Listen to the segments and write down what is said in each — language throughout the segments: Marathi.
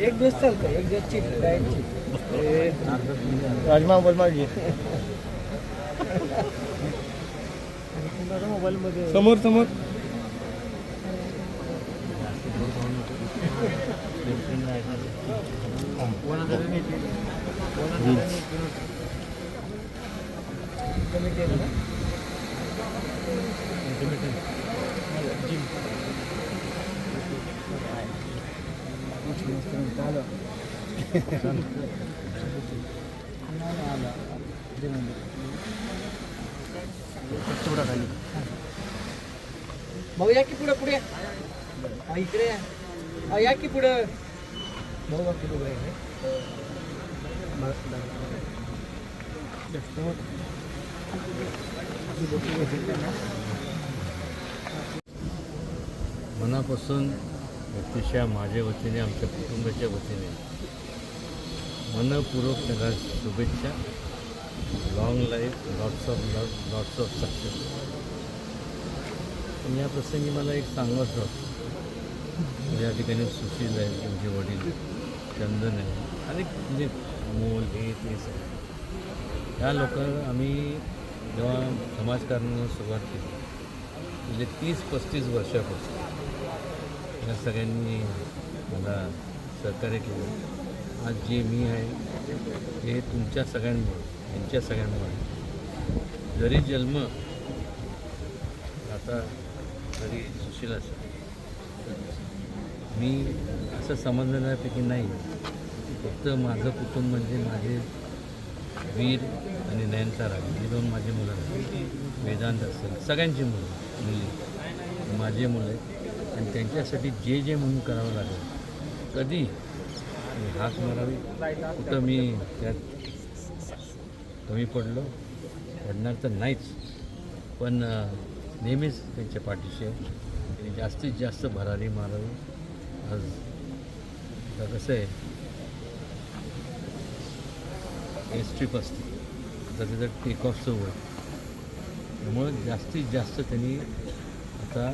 एक दिवस चालतं एक दिवस चिट डायट राजमा मोबाईल मागे समोर समोर। कमी केलं ना भाऊ या की पुढे पुढे हा, इकडे या. या की पुढे. बघ बस. मनापासून अतिशय माझ्या वतीने आमच्या कुटुंबाच्या वतीने मनपूर्वक त्याला शुभेच्छा. Long life lots of love lots of success पण या प्रसंगी मला एक वाटतं. म्हणजे या ठिकाणी सुशील आहे तुमचे वडील चंदन आहे आणि म्हणजे मोल हे ते सगळं. या लोकांना आम्ही जेव्हा समाजकारणाला सुरुवात केली म्हणजे तीस पस्तीस वर्षापासून या सगळ्यांनी मला सहकार्य केलं. आज जे मी आहे हे तुमच्या सगळ्यांमुळे यांच्या सगळ्यांमुळे. जरी जन्म आता जरी सुशील असेल मी असं समजण्यापैकी नाही. फक्त माझं कुटुंब म्हणजे माझे वीर आणि नयनतारा ही दोन माझी मुलं आहेत. वेदांत असेल सगळ्यांची मुलं मुली. माझे मुलं आहेत. आणि त्यांच्यासाठी जे जे म्हणून करावं लागेल कधी मी हाक मारावी कुठं मी त्यात कमी पडलो पडणार तर नाहीच. पण नेहमीच त्यांच्या पाठीशी आहे. त्यांनी जास्तीत जास्त भरारी मारावी. आज आता कसं आहे एस ट्रिप असते आता त्याचं टेक ऑफचं वय त्यामुळं जास्तीत जास्त त्यांनी आता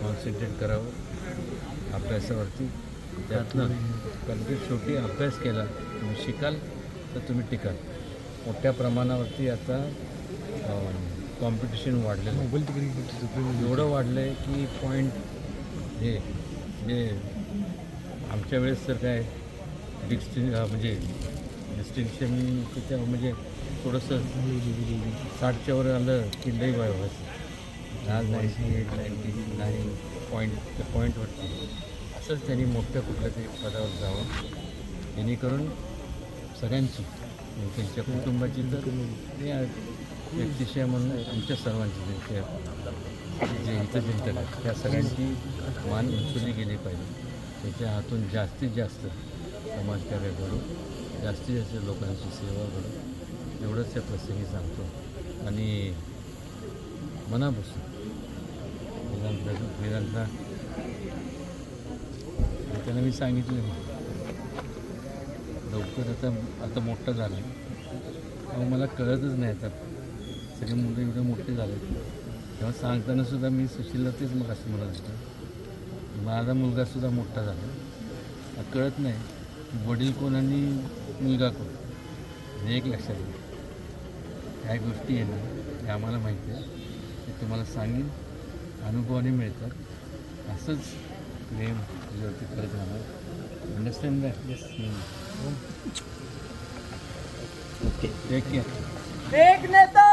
कॉन्सन्ट्रेट करावं. अभ्यासावरती. त्यातनं कारण की शेवटी अभ्यास केला तुम्ही शिकाल तर तुम्ही टिकाल. मोठ्या प्रमाणावरती आता कॉम्पिटिशन वाढलेलं आहे. एवढं वाढलं आहे की पॉईंट हे जे आमच्या वेळेस तर काय डिस्टिंग म्हणजे डिस्टिंक्शन त्याच्या म्हणजे थोडंसं साठच्या वर आलं की लई वाय व्हायचं आज ninety eight ninety nine point त्या पॉईंटवरती असंच त्यांनी मोठ्या कुठल्या तरी पदावर जावं. जेणेकरून सगळ्यांची त्यांच्या कुटुंबाची तर व्यक्तिशय म्हणून आमच्या सर्वांची त्यांच्या जे हितचिंतक आहेत त्या सगळ्यांची मान उंचवली गेली पाहिजे. त्याच्या हातून जास्तीत जास्त समाजकार्य घडू जास्तीत जास्त लोकांची सेवा घडू एवढंच त्या प्रसंगी सांगतो. आणि मनापासून वेदांत वेदांतला त्यांना मी सांगितलं लवकर आता आता मोठं झालं आहे मला कळतच नाही आता. सगळे मुलं एवढे मोठे झाले तेव्हा सांगताना सुद्धा मी सुशीलला तेच मग असं म्हणत होतं. माझा मुलगासुद्धा मोठा झाला. कळत नाही की वडील कोण आणि मुलगा कोण. हे एक लक्षात घ्या. काय गोष्टी आहे ना हे आम्हाला माहिती आहे. ते तुम्हाला सांगेन. अनुभवाने मिळतात. असंच प्रेम तुझ्यावरती करत राहणार. Understand that okay take care एक नेता